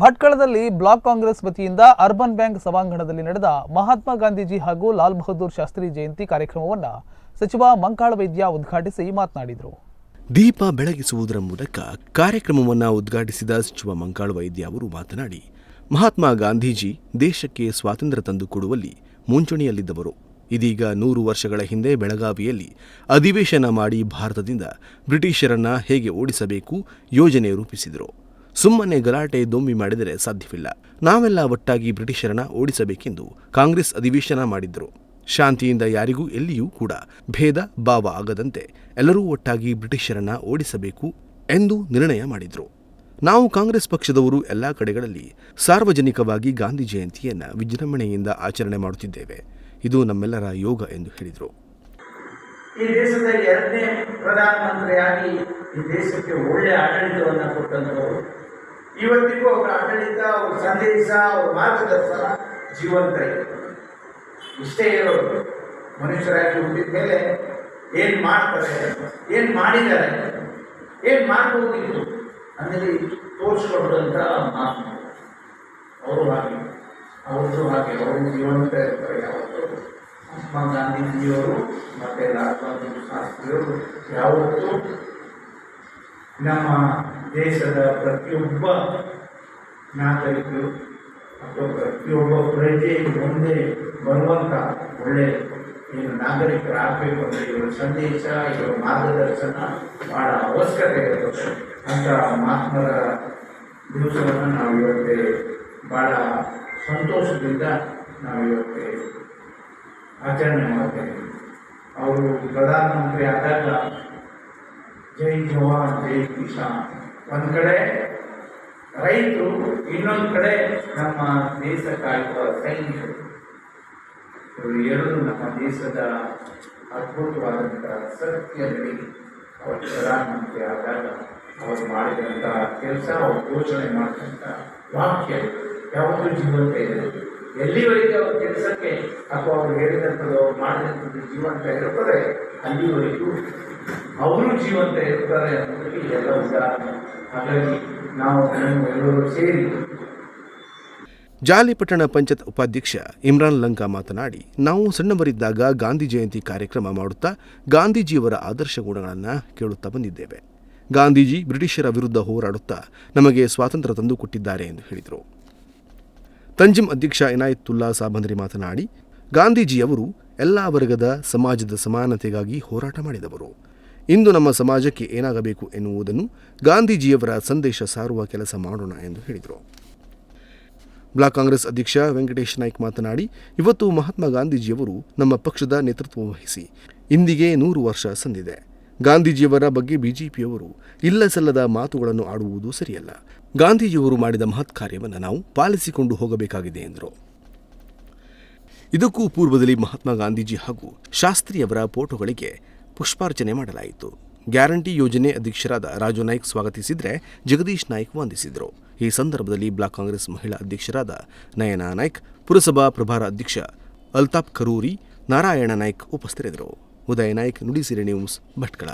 ಭಟ್ಕಳದಲ್ಲಿ block Congress ವತಿಯಿಂದ urban bank ಸಭಾಂಗಣದಲ್ಲಿ ನಡೆದ ಮಹಾತ್ಮ ಗಾಂಧೀಜಿ ಹಾಗೂ ಲಾಲ್ ಬಹದ್ದೂರ್ ಶಾಸ್ತ್ರಿ ಜಯಂತಿ ಕಾರ್ಯಕ್ರಮವನ್ನು ಸಚಿವ ಮಂಕಾಳ ವೈದ್ಯ ಉದ್ಘಾಟಿಸಿ ಮಾತನಾಡಿದರು. ದೀಪ ಬೆಳಗಿಸುವುದರ ಮೂಲಕ ಕಾರ್ಯಕ್ರಮವನ್ನು ಉದ್ಘಾಟಿಸಿದ ಸಚಿವ ಮಂಕಾಳ ವೈದ್ಯ ಅವರು ಮಾತನಾಡಿ, ಮಹಾತ್ಮ ಗಾಂಧೀಜಿ ದೇಶಕ್ಕೆ ಸ್ವಾತಂತ್ರ್ಯ ತಂದುಕೊಡುವಲ್ಲಿ ಮುಂಚೂಣಿಯಲ್ಲಿದ್ದವರು. ಇದೀಗ ನೂರು ವರ್ಷಗಳ ಹಿಂದೆ ಬೆಳಗಾವಿಯಲ್ಲಿ ಅಧಿವೇಶನ ಮಾಡಿ ಭಾರತದಿಂದ ಬ್ರಿಟಿಷರನ್ನ ಹೇಗೆ ಓಡಿಸಬೇಕು ಯೋಜನೆ ರೂಪಿಸಿದರು. ಸುಮ್ಮನೆ ಗಲಾಟೆ ದೊಂಬಿ ಮಾಡಿದರೆ ಸಾಧ್ಯವಿಲ್ಲ. ನಾವೆಲ್ಲ ಒಟ್ಟಾಗಿ ಬ್ರಿಟಿಷರನ್ನ ಓಡಿಸಬೇಕೆಂದು ಕಾಂಗ್ರೆಸ್ ಅಧಿವೇಶನ ಮಾಡಿದ್ರು ಶಾಂತಿಯಿಂದ ಯಾರಿಗೂ ಎಲ್ಲಿಯೂ ಕೂಡ ಭೇದ ಭಾವ ಆಗದಂತೆ ಎಲ್ಲರೂ ಒಟ್ಟಾಗಿ ಬ್ರಿಟಿಷರನ್ನ ಓಡಿಸಬೇಕು ಎಂದು ನಿರ್ಣಯ ಮಾಡಿದ್ರು. ನಾವು ಕಾಂಗ್ರೆಸ್ ಪಕ್ಷದವರು ಎಲ್ಲ ಕಡೆಗಳಲ್ಲಿ ಸಾರ್ವಜನಿಕವಾಗಿ ಗಾಂಧಿ ಜಯಂತಿಯನ್ನ ವಿಜೃಂಭಣೆಯಿಂದ ಆಚರಣೆ ಮಾಡುತ್ತಿದ್ದೇವೆ. ಇದು ನಮ್ಮೆಲ್ಲರ ಯೋಗ ಎಂದು ಹೇಳಿದರು. ಈ ದೇಶದ ಎರಡನೇ ಪ್ರಧಾನಮಂತ್ರಿಯಾಗಿ ಈ ದೇಶಕ್ಕೆ ಒಳ್ಳೆಯ ಆಡಳಿತವನ್ನು ಕೊಟ್ಟಂಥವರು ಇವತ್ತಿಗೂ ಅವರ ಆಡಳಿತ, ಅವ್ರ ಸಂದೇಶ, ಅವ್ರ ಮಾರ್ಗದರ್ಶನ ಜೀವಂತ ಇದೆ. ಇಷ್ಟೇ ಹೇಳೋದು. ಮನುಷ್ಯರಾಗಿ ಹುಟ್ಟಿದ ಮೇಲೆ ಏನು ಮಾಡ್ತಾರೆ, ಏನು ಮಾಡಿದ್ದಾರೆ, ಏನು ಮಾಡ್ಬೋದಿತ್ತು ಅನ್ನೋದು ತೋರಿಸ್ಕೊಡುವಂಥ ಮಾತು. ಅವರು ಹಾಗೆ. ಅವ್ರದ್ದು ಹಾಗೆ. ಅವರು ಜೀವಂತ ಇರ್ತಾರೆ ಯಾವತ್ತೂ. ಮಹಾತ್ಮ ಗಾಂಧೀಜಿಯವರು ಮತ್ತು ಲಾಲ್ ಬಹದ್ದೂರ್ ಶಾಸ್ತ್ರಿಯವರು ಯಾವತ್ತೂ ನಮ್ಮ ದೇಶದ ಪ್ರತಿಯೊಬ್ಬ ನಾಗರಿಕರು ಅಥವಾ ಪ್ರತಿಯೊಬ್ಬ ಪ್ರಜೆ ಮುಂದೆ ಬರುವಂಥ ಒಳ್ಳೆ ಏನು ನಾಗರಿಕರಾಗಬೇಕು ಅಂದರೆ ಇವರ ಸಂದೇಶ ಇವರ ಮಾರ್ಗದರ್ಶನ ಭಾಳ ಅವಶ್ಯಕತೆ ಇರುತ್ತೆ. ಅಂತ ಮಹಾತ್ಮರ ದಿವಸವನ್ನು ನಾವು ಇವತ್ತೆ ಭಾಳ ಸಂತೋಷದಿಂದ ನಾವು ಇವತ್ತೆ ಆಚರಣೆ ಮಾಡ್ತೇವೆ. ಅವರು ಪ್ರಧಾನಮಂತ್ರಿ ಆದಾಗ ಜೈ ಜವಾನ್, ಜೈ ಕಿಸಾನ್. ಒಂದು ಕಡೆ ರೈತರು, ಇನ್ನೊಂದು ಕಡೆ ನಮ್ಮ ದೇಶ ಕಾಯುವ ಸೈನಿಕರು. ಇವರು ಎರಡು ನಮ್ಮ ದೇಶದ ಅದ್ಭುತವಾದಂಥ ಸತ್ಯದಲ್ಲಿ ಅವರು ಪ್ರಧಾನಮಂತ್ರಿ ಆದಾಗ ಅವರು ಮಾಡಿದಂಥ ಕೆಲಸ, ಅವರು ಘೋಷಣೆ ಮಾಡಿದಂಥ ವಾಕ್ಯ ಯಾವಾಗಲೂ ಜೀವಂತ ಇದೆ. ಎಲ್ಲಿವರೆಗೆ ಅವ್ರ ಕೆಲಸಕ್ಕೆ ಅಥವಾ ಅವರು ಹೇಳಿದಂಥದ್ದು ಅವ್ರು ಮಾಡಿದಂಥದ್ದು ಜೀವಂತ ಇರುತ್ತದೆ, ಅಲ್ಲಿವರೆಗೂ ಅವರು ಜೀವಂತ ಇರ್ತಾರೆ ಅನ್ನೋದಕ್ಕೆ ಎಲ್ಲ ಉದಾಹರಣೆ. ಹಾಗಾಗಿ ನಾವು ಎಲ್ಲರೂ ಸೇರಿ ಜಾಲಿಪಟ್ಟಣ ಪಂಚಾಯತ್ ಉಪಾಧ್ಯಕ್ಷ ಇಮ್ರಾನ್ ಲಂಕಾ ಮಾತನಾಡಿ, ನಾವು ಸಣ್ಣವರಿದ್ದಾಗ ಗಾಂಧಿ ಜಯಂತಿ ಕಾರ್ಯಕ್ರಮ ಮಾಡುತ್ತಾ ಗಾಂಧೀಜಿಯವರ ಆದರ್ಶ ಗುಣಗಳನ್ನು ಕೇಳುತ್ತಾ ಬಂದಿದ್ದೇವೆ. ಗಾಂಧೀಜಿ ಬ್ರಿಟಿಷರ ವಿರುದ್ಧ ಹೋರಾಡುತ್ತಾ ನಮಗೆ ಸ್ವಾತಂತ್ರ್ಯ ತಂದುಕೊಟ್ಟಿದ್ದಾರೆ ಎಂದು ಹೇಳಿದರು. ತಂಜಿಂ ಅಧ್ಯಕ್ಷ ಇನಾಯತುಲ್ಲಾ ಸಾಬಂದ್ರಿ ಮಾತನಾಡಿ, ಗಾಂಧೀಜಿಯವರು ಎಲ್ಲ ವರ್ಗದ ಸಮಾಜದ ಸಮಾನತೆಗಾಗಿ ಹೋರಾಟ ಮಾಡಿದವರು. ಇಂದು ನಮ್ಮ ಸಮಾಜಕ್ಕೆ ಏನಾಗಬೇಕು ಎನ್ನುವುದನ್ನು ಗಾಂಧೀಜಿಯವರ ಸಂದೇಶ ಸಾರುವ ಕೆಲಸ ಮಾಡೋಣ ಎಂದು ಹೇಳಿದರು. ಬ್ಲಾಕ್ ಕಾಂಗ್ರೆಸ್ ಅಧ್ಯಕ್ಷ ವೆಂಕಟೇಶ್ ನಾಯ್ಕ್ ಮಾತನಾಡಿ, ಇವತ್ತು ಮಹಾತ್ಮ ಗಾಂಧೀಜಿಯವರು ನಮ್ಮ ಪಕ್ಷದ ನೇತೃತ್ವ ವಹಿಸಿ ಇಂದಿಗೆ ನೂರು ವರ್ಷ ಸಂದಿದೆ. ಗಾಂಧೀಜಿಯವರ ಬಗ್ಗೆ ಬಿಜೆಪಿಯವರು ಇಲ್ಲ ಸಲ್ಲದ ಮಾತುಗಳನ್ನು ಆಡುವುದು ಸರಿಯಲ್ಲ. ಗಾಂಧೀಜಿಯವರು ಮಾಡಿದ ಮಹತ್ ಕಾರ್ಯವನ್ನು ನಾವು ಪಾಲಿಸಿಕೊಂಡು ಹೋಗಬೇಕಾಗಿದೆ ಎಂದರು. ಇದಕ್ಕೂ ಪೂರ್ವದಲ್ಲಿ ಮಹಾತ್ಮ ಗಾಂಧೀಜಿ ಹಾಗೂ ಶಾಸ್ತ್ರಿಯವರ ಫೋಟೋಗಳಿಗೆ ಪುಷ್ಪಾರ್ಚನೆ ಮಾಡಲಾಯಿತು. ಗ್ಯಾರಂಟಿ ಯೋಜನೆ ಅಧ್ಯಕ್ಷರಾದ ರಾಜು ನಾಯ್ಕ್ ಸ್ವಾಗತಿಸಿದರೆ ಜಗದೀಶ್ ನಾಯ್ಕ್ ವಂದಿಸಿದರು. ಈ ಸಂದರ್ಭದಲ್ಲಿ ಬ್ಲಾಕ್ ಕಾಂಗ್ರೆಸ್ ಮಹಿಳಾ ಅಧ್ಯಕ್ಷರಾದ ನಯನಾ ನಾಯ್ಕ್, ಪುರಸಭಾ ಪ್ರಭಾರ ಅಧ್ಯಕ್ಷ ಅಲ್ತಾಫ್ ಖರೂರಿ ನಾರಾಯಣ ನಾಯ್ಕ್ ಉಪಸ್ಥಿತರಿದ್ದರು. ಉದಯ ನಾಯ್ಕ್, ನುಡಿಸಿರಿ ನ್ಯೂಸ್ ಭಟ್ಕಳ.